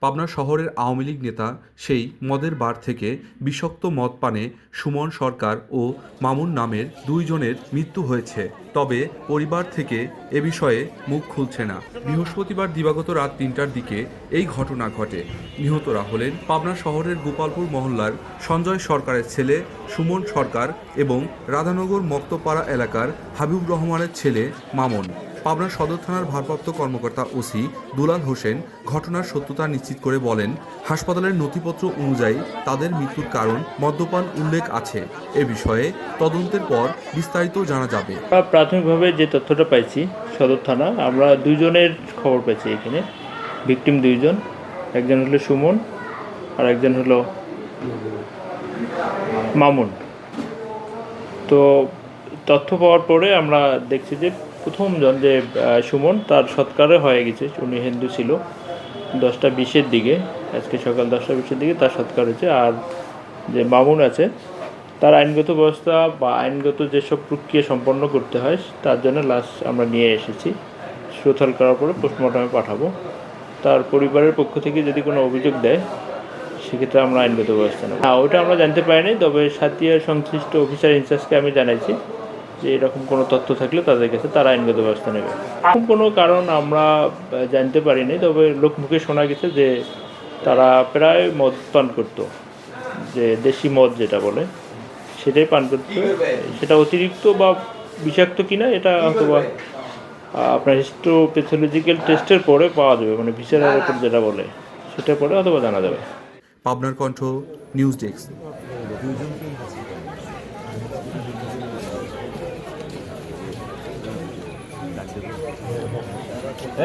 পাবনা শহরের আওয়ামী লীগ নেতা সেই মদের বার থেকে বিষাক্ত মদ পানে সুমন সরকার ও মামুন নামের দুইজনের মৃত্যু হয়েছে। তবে পরিবার থেকে এ বিষয়ে মুখ খুলছে না। বৃহস্পতিবার দিবাগত রাত তিনটার দিকে এই ঘটনা ঘটে। নিহতরা হলেন পাবনা শহরের গোপালপুর মহল্লার সঞ্জয় সরকারের ছেলে সুমন সরকার এবং রাধানগর মক্তপাড়া এলাকার হাবিব রহমানের ছেলে মামুন। পাবনা সদর থানার ভারপ্রাপ্ত কর্মকর্তা ওসি দুলাল হোসেন ঘটনার সত্যতা নিশ্চিত করে বলেন, হাসপাতালের নথিপত্র অনুযায়ী তাদের মৃত্যুর কারণ মদ্যপান উল্লেখ আছে। এ বিষয়ে তদন্তের পর বিস্তারিত জানা যাবে। প্রাথমিকভাবে যে তথ্যটা পাইছি, সদর থানা, আমরা দুজনের খবর পাইছি এখানে। ভিকটিম দুইজন, একজন হলো সুমন, আর একজন হলো মামুন। তো তথ্য পাওয়ার পরে আমরা দেখছি যে প্রথমজন যে সুমন তার সৎকারে হয়ে গেছে। উনি হিন্দু ছিল। দশটা বিশের দিকে, আজকে সকাল দশটা বিশের দিকে তার সৎকার হয়েছে। আর যে মামুন আছে, তার আইনগত ব্যবস্থা বা আইনগত যেসব প্রক্রিয়া সম্পন্ন করতে হয়, তার জন্য লাশ আমরা নিয়ে এসেছি। শ্রোথাল করার পরে পোস্টমর্টমে পাঠাবো। তার পরিবারের পক্ষ থেকে যদি কোনো অভিযোগ দেয়, সেক্ষেত্রে আমরা আইনগত ব্যবস্থা নেব। হ্যাঁ ওটা আমরা জানতে পারিনি, তবে সাতিয়ার সংশ্লিষ্ট অফিসার ইনচার্জকে আমি জানাইছি। যে এরকম কোনো তথ্য থাকলে তাদের কাছে তারা আইনগত ব্যবস্থা নেবে। এরকম কোনো কারণ আমরা জানতে পারিনি, তবে লোকমুখে শোনা গেছে যে তারা প্রায় মদ পান করতো, যে দেশি মদ যেটা বলে, সেটাই পান করতো। সেটা অতিরিক্ত বা বিষাক্ত কিনা এটা অথবা আপনার হিস্টোপ্যাথোলজিক্যাল টেস্টের পরে পাওয়া যাবে মানে ভিসারের উপর যেটা বলে, সেটা পরে অথবা জানা যাবে। পাবনার কণ্ঠ, নিউজ ডেস্ক। ছিল।